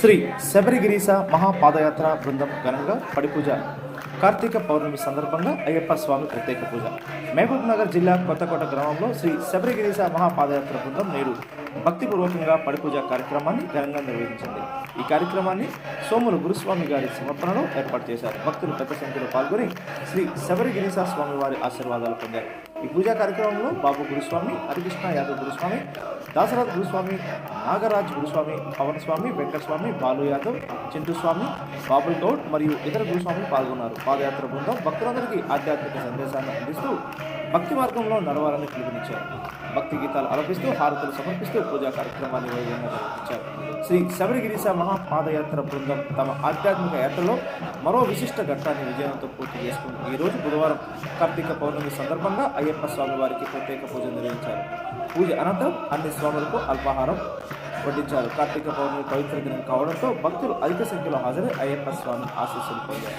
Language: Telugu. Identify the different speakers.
Speaker 1: శ్రీ శబరిగిరీస మహాపాదయాత్ర బృందం ఘనంగా పడిపూజ కార్తీక పౌర్ణమి సందర్భంగా అయ్యప్ప స్వామి ప్రత్యేక పూజ. మహబూబ్ నగర్ జిల్లా కొత్తకోట గ్రామంలో శ్రీ శబరిగిరీస మహాపాదయాత్ర బృందం నేడు భక్తిపూర్వకంగా పడిపూజ కార్యక్రమాన్ని ఘనంగా నిర్వహించింది. ఈ కార్యక్రమాన్ని సోములు గురుస్వామి గారి సమర్పణలో ఏర్పాటు చేశారు. భక్తులు పెద్ద సంఖ్యలో పాల్గొని శ్రీ శబరిగిరీస స్వామి వారి ఆశీర్వాదాలు పొందారు. ఈ పూజా కార్యక్రమంలో బాబు గురుస్వామి హరికృష్ణ యాదవ్ గురుస్వామి దాసరాథ్ గురుస్వామి నాగరాజ్ గురుస్వామి పవన్ స్వామి వెంకటస్వామి బాలు యాదవ్ చింటూ స్వామి బాబుల్ గౌడ్ మరియు ఇతర గురుస్వాములు పాల్గొన్నారు. పాదయాత్ర బృందం భక్తులందరికీ ఆధ్యాత్మిక సందేశాన్ని అందిస్తూ భక్తి మార్గంలో నడవాలని పిలుపునిచ్చారు. భక్తి గీతాలు ఆలపిస్తూ హారతులు సమర్పిస్తూ పూజా కార్యక్రమాన్ని నిర్వహించారు శ్రీ శబరిగిరిస మహాపాదయాత్ర బృందం తమ ఆధ్యాత్మిక యాత్రలో మరో విశిష్ట ఘట్టాన్ని విజయంతో పూర్తి చేసుకుంది. ఈరోజు బుధవారం కార్తీక పౌర్ణమి సందర్భంగా అయ్యప్ప స్వామి వారికి ప్రత్యేక పూజ నిర్వహించారు. పూజ అనంతరం అన్ని స్వాములకు అల్పాహారం వడ్డించారు. కార్తీక పౌర్ణమి పవిత్ర దినం కావడంతో భక్తులు అధిక సంఖ్యలో హాజరై అయ్యప్ప స్వామి ఆశీస్సులు పొందారు.